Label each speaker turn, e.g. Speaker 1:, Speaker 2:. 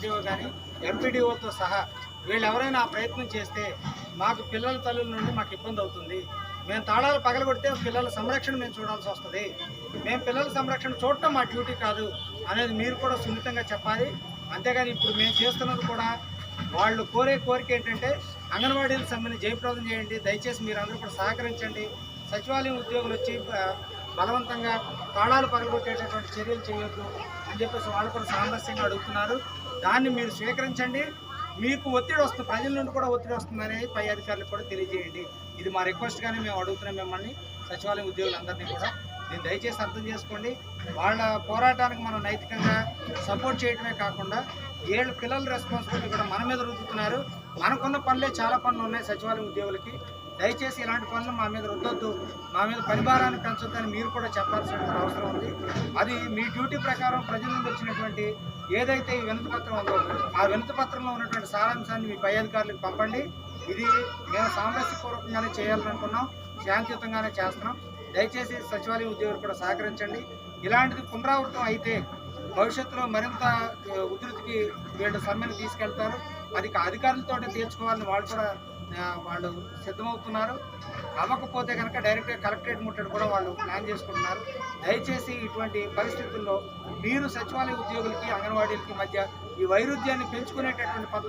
Speaker 1: MPDO కానీ ఎంపీడీఓతో సహా వీళ్ళు ఎవరైనా ఆ ప్రయత్నం చేస్తే మాకు పిల్లల తల్లుల నుండి మాకు ఇబ్బంది అవుతుంది. మేము తాళాలు పగలగొడితే పిల్లల సంరక్షణ మేము చూడాల్సి వస్తుంది. మేము పిల్లల సంరక్షణ చూడటం మా డ్యూటీ కాదు అనేది మీరు కూడా సున్నితంగా చెప్పాలి. అంతేగాని ఇప్పుడు మేము చేస్తున్నది కూడా వాళ్ళు కోరే కోరిక ఏంటంటే అంగన్వాడీలకు సంబంధించి జయప్రదం చేయండి. దయచేసి మీరు అందరూ కూడా సహకరించండి. సచివాలయం ఉద్యోగులు వచ్చి బలవంతంగా తాళాలు పగలగొట్టేటటువంటి చర్యలు చేయొద్దు అని చెప్పేసి వాళ్ళు కూడా సామరస్యంగా అడుగుతున్నారు. దాన్ని మీరు స్వీకరించండి. మీకు ఒత్తిడి వస్తుంది ప్రజల నుండి కూడా ఒత్తిడి వస్తుందని పై అధికారులకు కూడా తెలియజేయండి. ఇది మా రిక్వెస్ట్గానే మేము అడుగుతున్నాం మిమ్మల్ని. సచివాలయం ఉద్యోగులందరినీ కూడా దీన్ని దయచేసి అర్థం చేసుకోండి. వాళ్ళ పోరాటానికి మనం నైతికంగా సపోర్ట్ చేయడమే కాకుండా ఏళ్ళు పిల్లల రెస్పాన్సిబిలిటీ కూడా మన మీద రుద్దుతున్నారు. మనకున్న పనులే చాలా పనులు ఉన్నాయి సచివాలయం ఉద్యోగులకి. దయచేసి ఇలాంటి పనులు మా మీద రుద్దొద్దు. మా మీద పరిభారాన్ని పెంచొద్దని మీరు కూడా చెప్పాల్సినటువంటి అవసరం ఉంది. అది మీ డ్యూటీ ప్రకారం ప్రజల నుండి వచ్చినటువంటి ఏదైతే ఈ వినతి పత్రం ఉందో ఆ వినతి పత్రంలో ఉన్నటువంటి సారాంశాన్ని మీ పై అధికారులకు పంపండి. ఇది మేము సామరస్యపూర్వకంగానే చేయాలనుకున్నాం. శాంతియుతంగానే చేస్తున్నాం. దయచేసి సచివాలయం ఉద్యోగులు కూడా సహకరించండి. ఇలాంటిది పునరావృతం అయితే భవిష్యత్తులో మరింత ఉధృతికి వీళ్ళు సమ్మెను తీసుకెళ్తారు. అది అధికారులతో తీర్చుకోవాలని వాళ్ళు కూడా వాళ్ళు సిద్ధమవుతున్నారు. అవ్వకపోతే కనుక డైరెక్ట్గా కలెక్టరేట్ ముట్టడి కూడా వాళ్ళు ప్లాన్ చేసుకుంటున్నారు. దయచేసి ఇటువంటి పరిస్థితుల్లో మీరు సచివాలయ ఉద్యోగులకి అంగన్వాడీలకి మధ్య ఈ వైరుధ్యాన్ని పెంచుకునేటటువంటి పద్ధతి